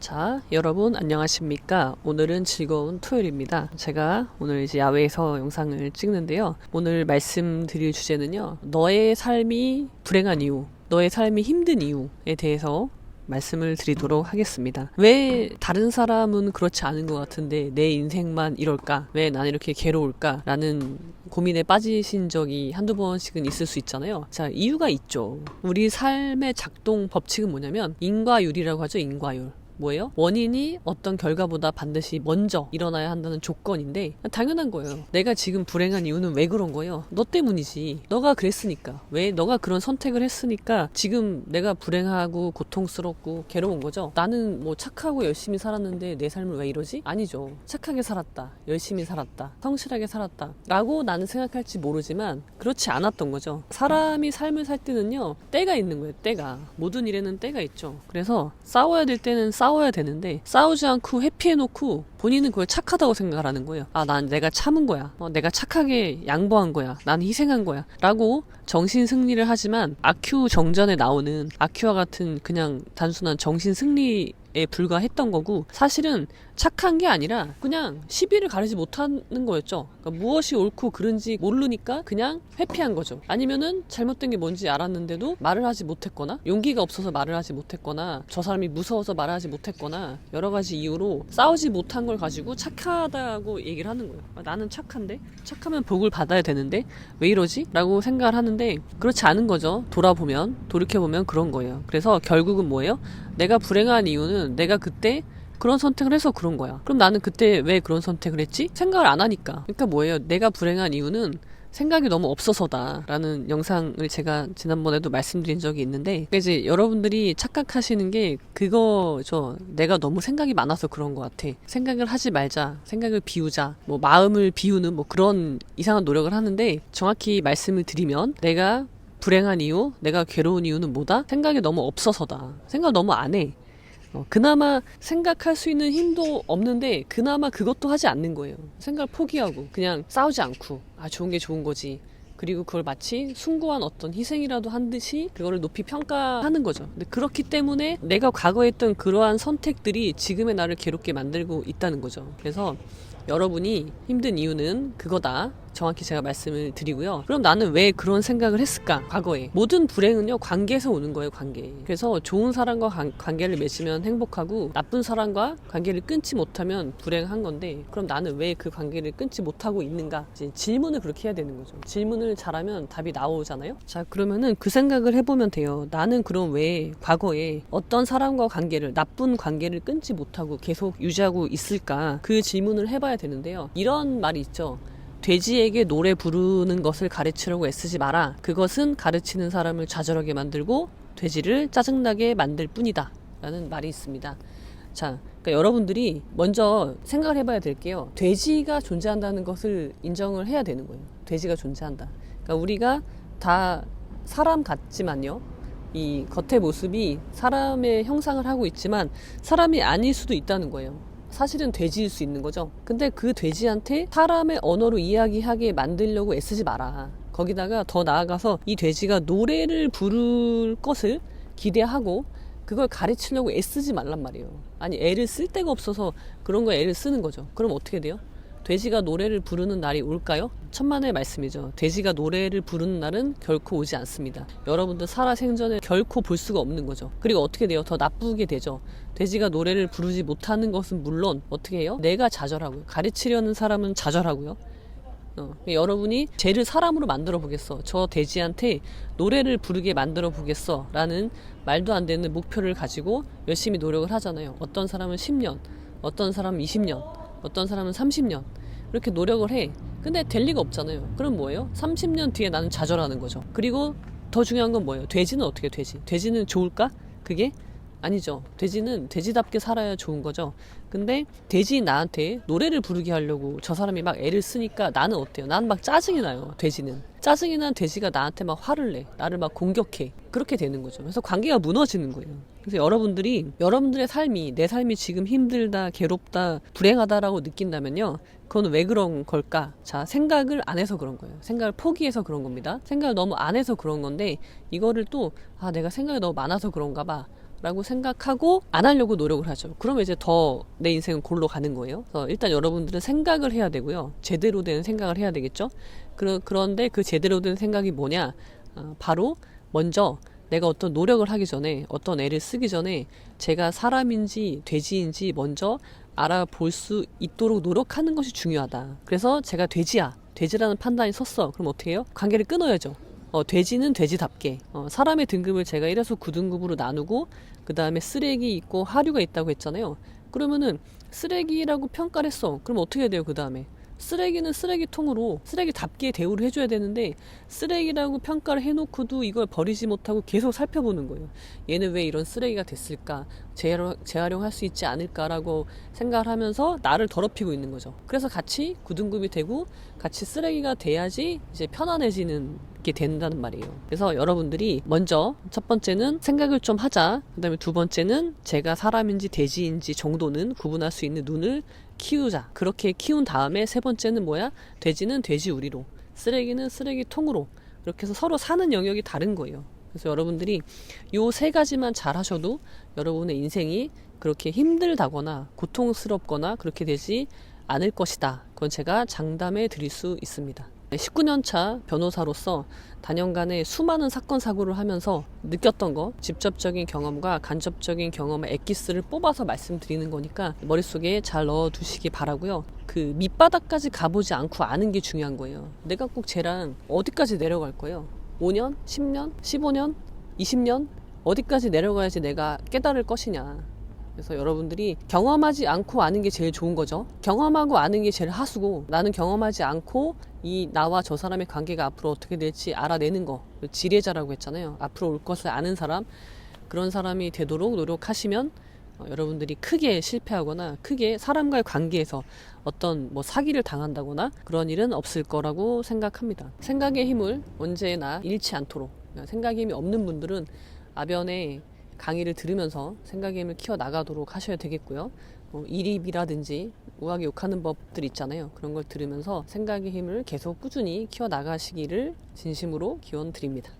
자, 여러분 안녕하십니까? 오늘은 즐거운 토요일입니다. 제가 오늘 이제 야외에서 영상을 찍는데요. 오늘 말씀드릴 주제는요. 너의 삶이 불행한 이유, 너의 삶이 힘든 이유에 대해서 말씀을 드리도록 하겠습니다. 왜 다른 사람은 그렇지 않은 것 같은데 내 인생만 이럴까? 왜 나는 이렇게 괴로울까? 라는 고민에 빠지신 적이 한두 번씩은 있을 수 있잖아요. 자, 이유가 있죠. 우리 삶의 작동 법칙은 뭐냐면 인과율이라고 하죠. 인과율. 뭐예요? 원인이 어떤 결과보다 반드시 먼저 일어나야 한다는 조건인데 당연한 거예요. 내가 지금 불행한 이유는 왜 그런 거예요? 너 때문이지. 너가 그랬으니까. 왜? 너가 그런 선택을 했으니까 지금 내가 불행하고 고통스럽고 괴로운 거죠. 나는 뭐 착하고 열심히 살았는데 내 삶을 왜 이러지? 아니죠. 착하게 살았다. 열심히 살았다. 성실하게 살았다. 라고 나는 생각할지 모르지만 그렇지 않았던 거죠. 사람이 삶을 살 때는요. 때가 있는 거예요. 때가. 모든 일에는 때가 있죠. 그래서 싸워야 될 때는 싸워 야 되는데 싸우지 않고 회피해놓고 본인은 그걸 착하다고 생각을 하는 거예요. 아, 난 내가 참은 거야. 어, 내가 착하게 양보한 거야. 나는 희생한 거야. 라고 정신 승리를 하지만 아큐 정전에 나오는 아큐와 같은 그냥 단순한 정신 승리 에 불과했던 거고 사실은 착한 게 아니라 그냥 시비를 가리지 못하는 거였죠. 그러니까 무엇이 옳고 그른지 모르니까 그냥 회피한 거죠. 아니면은 잘못된 게 뭔지 알았는데도 말을 하지 못했거나 용기가 없어서 말을 하지 못했거나 저 사람이 무서워서 말을 하지 못했거나 여러 가지 이유로 싸우지 못한 걸 가지고 착하다고 얘기를 하는 거예요. 아, 나는 착한데 착하면 복을 받아야 되는데 왜 이러지? 라고 생각을 하는데 그렇지 않은 거죠. 돌아보면 돌이켜보면 그런 거예요. 그래서 결국은 뭐예요? 내가 불행한 이유는 내가 그때 그런 선택을 해서 그런 거야. 그럼 나는 그때 왜 그런 선택을 했지? 생각을 안 하니까. 그러니까 뭐예요? 내가 불행한 이유는 생각이 너무 없어서다라는 영상을 제가 지난번에도 말씀드린 적이 있는데 그러니까 이제 여러분들이 착각하시는 게 그거죠. 내가 너무 생각이 많아서 그런 것 같아. 생각을 하지 말자, 생각을 비우자, 뭐 마음을 비우는 뭐 그런 이상한 노력을 하는데 정확히 말씀을 드리면 내가 불행한 이유, 내가 괴로운 이유는 뭐다? 생각이 너무 없어서다. 생각 너무 안 해. 어, 그나마 생각할 수 있는 힘도 없는데 그나마 그것도 하지 않는 거예요. 생각을 포기하고 그냥 싸우지 않고 아 좋은 게 좋은 거지. 그리고 그걸 마치 숭고한 어떤 희생이라도 한 듯이 그거를 높이 평가하는 거죠. 근데 그렇기 때문에 내가 과거에 했던 그러한 선택들이 지금의 나를 괴롭게 만들고 있다는 거죠. 그래서 여러분이 힘든 이유는 그거다. 정확히 제가 말씀을 드리고요. 그럼 나는 왜 그런 생각을 했을까? 과거에. 모든 불행은요, 관계에서 오는 거예요, 관계. 그래서 좋은 사람과 관, 관계를 맺으면 행복하고, 나쁜 사람과 관계를 끊지 못하면 불행한 건데, 그럼 나는 왜 그 관계를 끊지 못하고 있는가? 질문을 그렇게 해야 되는 거죠. 질문을 잘하면 답이 나오잖아요? 자, 그러면은 그 생각을 해보면 돼요. 나는 그럼 왜 과거에 어떤 사람과 관계를, 나쁜 관계를 끊지 못하고 계속 유지하고 있을까? 그 질문을 해봐야 되는데요. 이런 말이 있죠. 돼지에게 노래 부르는 것을 가르치려고 애쓰지 마라. 그것은 가르치는 사람을 좌절하게 만들고 돼지를 짜증나게 만들 뿐이다. 라는 말이 있습니다. 자, 그러니까 여러분들이 먼저 생각을 해봐야 될게요. 돼지가 존재한다는 것을 인정을 해야 되는 거예요. 돼지가 존재한다. 그러니까 우리가 다 사람 같지만요. 이 겉의 모습이 사람의 형상을 하고 있지만 사람이 아닐 수도 있다는 거예요. 사실은 돼지일 수 있는 거죠. 근데 그 돼지한테 사람의 언어로 이야기하게 만들려고 애쓰지 마라. 거기다가 더 나아가서 이 돼지가 노래를 부를 것을 기대하고 그걸 가르치려고 애쓰지 말란 말이에요. 아니 애를 쓸 데가 없어서 그런 거에 애를 쓰는 거죠. 그럼 어떻게 돼요? 돼지가 노래를 부르는 날이 올까요? 천만의 말씀이죠. 돼지가 노래를 부르는 날은 결코 오지 않습니다. 여러분들 살아 생전에 결코 볼 수가 없는 거죠. 그리고 어떻게 돼요? 더 나쁘게 되죠. 돼지가 노래를 부르지 못하는 것은 물론 어떻게 해요? 내가 좌절하고요. 가르치려는 사람은 좌절하고요. 어, 여러분이 쟤를 사람으로 만들어 보겠어. 저 돼지한테 노래를 부르게 만들어 보겠어. 라는 말도 안 되는 목표를 가지고 열심히 노력을 하잖아요. 어떤 사람은 10년, 어떤 사람은 20년, 어떤 사람은 30년. 이렇게 노력을 해. 근데 될 리가 없잖아요. 그럼 뭐예요? 30년 뒤에 나는 좌절하는 거죠. 그리고 더 중요한 건 뭐예요? 돼지는 어떻게 돼지? 돼지는 좋을까? 그게 아니죠. 돼지는 돼지답게 살아야 좋은 거죠. 근데 돼지 나한테 노래를 부르게 하려고 저 사람이 막 애를 쓰니까 나는 어때요? 나는 막 짜증이 나요. 돼지는. 짜증이 난 돼지가 나한테 막 화를 내. 나를 막 공격해. 그렇게 되는 거죠. 그래서 관계가 무너지는 거예요. 그래서 여러분들이 여러분들의 삶이 내 삶이 지금 힘들다, 괴롭다, 불행하다라고 느낀다면요. 그건 왜 그런 걸까? 자, 생각을 안 해서 그런 거예요. 생각을 포기해서 그런 겁니다. 생각을 너무 안 해서 그런 건데 이거를 또 아, 내가 생각이 너무 많아서 그런가 봐. 라고 생각하고 안 하려고 노력을 하죠. 그러면 이제 더 내 인생은 골로 가는 거예요. 일단 여러분들은 생각을 해야 되고요. 제대로 된 생각을 해야 되겠죠. 그러, 그런데 그 제대로 된 생각이 뭐냐? 아, 바로 먼저 내가 어떤 노력을 하기 전에 어떤 애를 쓰기 전에 제가 사람인지 돼지인지 먼저 알아볼 수 있도록 노력하는 것이 중요하다. 그래서 제가 돼지야. 돼지라는 판단이 섰어. 그럼 어떻게 해요? 관계를 끊어야죠. 어, 돼지는 돼지답게 어, 사람의 등급을 제가 1에서 9등급으로 나누고 그 다음에 쓰레기 있고 하류가 있다고 했잖아요. 그러면은 쓰레기라고 평가를 했어. 그럼 어떻게 해야 돼요? 그 다음에 쓰레기는 쓰레기통으로 쓰레기답게 대우를 해줘야 되는데 쓰레기라고 평가를 해놓고도 이걸 버리지 못하고 계속 살펴보는 거예요. 얘는 왜 이런 쓰레기가 됐을까? 재활용, 재활용할 수 있지 않을까라고 생각을 하면서 나를 더럽히고 있는 거죠. 그래서 같이 9등급이 되고 같이 쓰레기가 돼야지 이제 편안해지는 게 된다는 말이에요. 그래서 여러분들이 먼저 첫 번째는 생각을 좀 하자. 그 다음에 두 번째는 제가 사람인지 돼지인지 정도는 구분할 수 있는 눈을 키우자. 그렇게 키운 다음에 세 번째는 뭐야? 돼지는 돼지 우리로, 쓰레기는 쓰레기통으로. 이렇게 해서 서로 사는 영역이 다른 거예요. 그래서 여러분들이 요 세 가지만 잘 하셔도 여러분의 인생이 그렇게 힘들다거나 고통스럽거나 그렇게 되지 않을 것이다. 그건 제가 장담해 드릴 수 있습니다. 19년 차 변호사로서 단연간의 수많은 사건 사고를 하면서 느꼈던 거 직접적인 경험과 간접적인 경험의 엑기스를 뽑아서 말씀드리는 거니까 머릿속에 잘 넣어 두시기 바라고요. 그 밑바닥까지 가보지 않고 아는 게 중요한 거예요. 내가 꼭 쟤랑 어디까지 내려갈 거예요? 5년? 10년? 15년? 20년? 어디까지 내려가야지 내가 깨달을 것이냐. 그래서 여러분들이 경험하지 않고 아는 게 제일 좋은 거죠. 경험하고 아는 게 제일 하수고 나는 경험하지 않고 이 나와 저 사람의 관계가 앞으로 어떻게 될지 알아내는 거 지뢰자라고 했잖아요. 앞으로 올 것을 아는 사람 그런 사람이 되도록 노력하시면 어, 여러분들이 크게 실패하거나 크게 사람과의 관계에서 어떤 뭐 사기를 당한다거나 그런 일은 없을 거라고 생각합니다. 생각의 힘을 언제나 잃지 않도록 생각의 힘이 없는 분들은 아변에 강의를 들으면서 생각의 힘을 키워 나가도록 하셔야 되겠고요. 뭐 이립이라든지 우하게 욕하는 법들 있잖아요. 그런 걸 들으면서 생각의 힘을 계속 꾸준히 키워 나가시기를 진심으로 기원 드립니다.